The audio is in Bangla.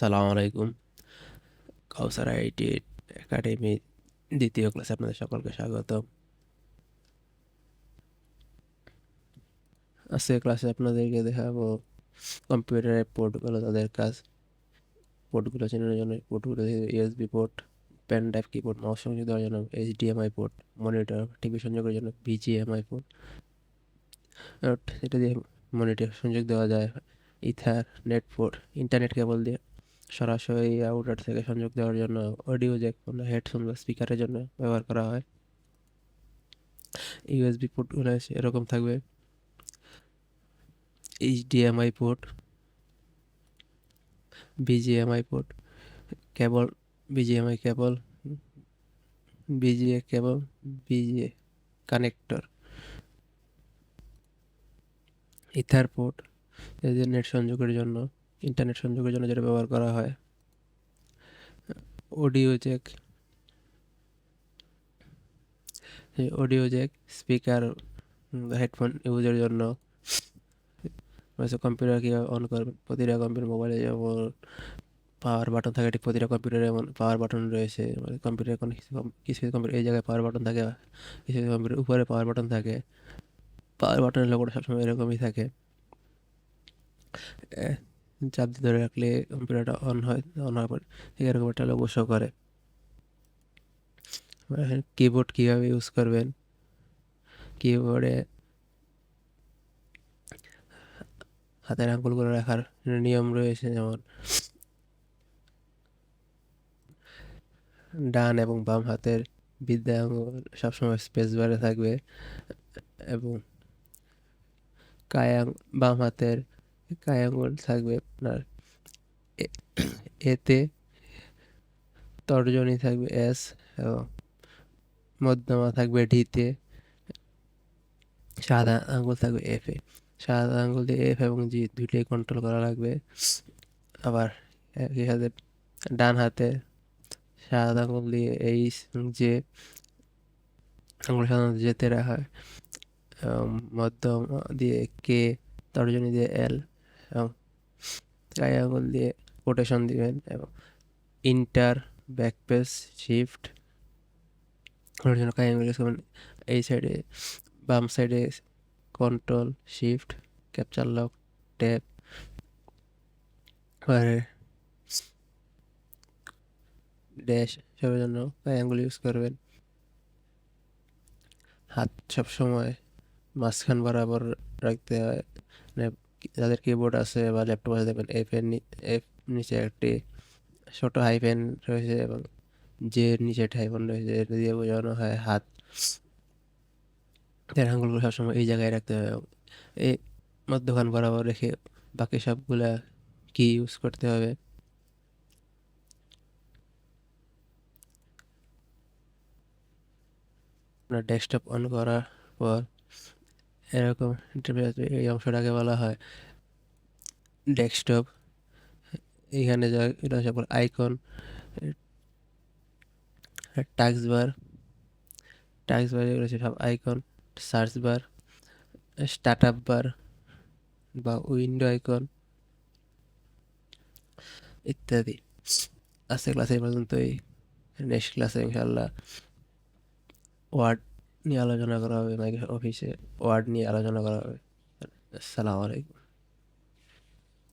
আসসালামু আলাইকুম। কাউসার আইটি একাডেমি দ্বিতীয় ক্লাসে আপনাদের সকলকে স্বাগত আজকে ক্লাসে আপনাদেরকে দেখাবো কম্পিউটারের পোর্টগুলো তাদের কাজ। পোর্টগুলো চেনার জন্য পোর্টগুলো USB port, pen drive keyboard mouse সংযোগ দেওয়ার জন্য এইচডিএমআই পোর্ট, মনিটর, টিভি সংযোগের জন্য বিজিএমআই পোর্ট। এটা দিয়ে মনিটর সংযোগ দেওয়া যায়, ethernet port, internet cable দিয়ে। সরাসরি আউটার থেকে সংযোগ দেওয়ার জন্য অডিও জ্যাক হেডফোন বা স্পিকারের জন্য ব্যবহার করা হয়। ইউএসবি পোর্টগুলো এরকম থাকবে। HDMI port BGMI port cable BGMI cable VGA cable VGA connector ether port এদের নেট সংযোগের জন্য ইন্টারনেট সংযোগের জন্য যেটা ব্যবহার করা হয়। Audio jack. Audio jack, speaker headphone ইউজের জন্য। কম্পিউটার কীভাবে অন করবেন প্রতিটা কম্পিউটার মোবাইলে যেমন পাওয়ার বাটন থাকে, ঠিক প্রতিটা কম্পিউটারে এমন পাওয়ার বাটন রয়েছে। মানে কম্পিউটার কোনো কিছু কিছু কম্পিউটার এই জায়গায় পাওয়ার বাটন থাকে, কিছু কম্পিউটার উপরে পাওয়ার বাটন থাকে। পাওয়ার বাটনের লোকটা সবসময় এরকমই থাকে। চাপ দিয়ে ধরে রাখলে কম্পিউটারটা অন হয় অন হওয়ার পর একটা লোগো শো করে। কিবোর্ড কীভাবে ইউজ করবেন? কিবোর্ডে হাতের আঙ্গুলগুলো রাখার নিয়ম রয়েছে, যেমন ডান এবং বাম হাতের বিদ্যা সবসময় স্পেস বারে থাকবে এবং কায়াং বাম হাতের কায় আঙ্গুল থাকবে আপনার। এতে তর্জনী থাকবে এস এবং মধ্যমা থাকবে ডিতে। সাদা আঙ্গুল থাকবে এফ সাদা আঙ্গুল দিয়ে এফ এবং জি দুইটাই কন্ট্রোল করা লাগবে। আবার একই সাথে ডান হাতে সাদা আঙ্গুল দিয়ে এইচ জে, আঙ্গুল সাধারণত যেতে রাখা হয়। মধ্যম দিয়ে কে, তর্জনী দিয়ে এল এবং আঙুল দিয়ে কোটেশন দিবেন এবং ইন্টার ব্যাকপেস শিফট ওর জন্য আঙুল ইউজ করবেন। এই সাইডে বাম সাইডে control shift capture lock tap আর ড্যাশ সবের জন্য আঙুল ইউজ করবেন। হাত সব সময় মাঝখান বরাবর রাখতে হয়। যাদের কিবোর্ড আছে বা ল্যাপটপ আছে, দেখবেন এফ এর এফ নিচে একটি ছোট হাইফেন রয়েছে এবং যে নিচে একটি হাইফেন রয়েছে। এটা দিয়ে বোঝানো হয় হাত। এর আঙ্গুলগুলো সবসময় এই জায়গায় রাখতে হবে এই মধ্যখান বরাবর রেখে বাকি সবগুলা কি ইউজ করতে হবে। আপনার ডেস্কটপ অন করার পর এরকম এই অংশটাকে বলা হয় ডেস্কটপ এখানে যা, এটা সকল icon taskbar taskbar যেগুলো সব icon search bar start up bar বা উইন্ডো আইকন ইত্যাদি। আজকে ক্লাসে এই পর্যন্তই। নেক্সট ক্লাসে ইনশাল্লাহ ওয়ার্ড নিয়ে আলোচনা করা হবে মাইক্রোসফট অফিসে ওয়ার্ড নিয়ে আলোচনা করা হবে। আসসালামু আলাইকুম।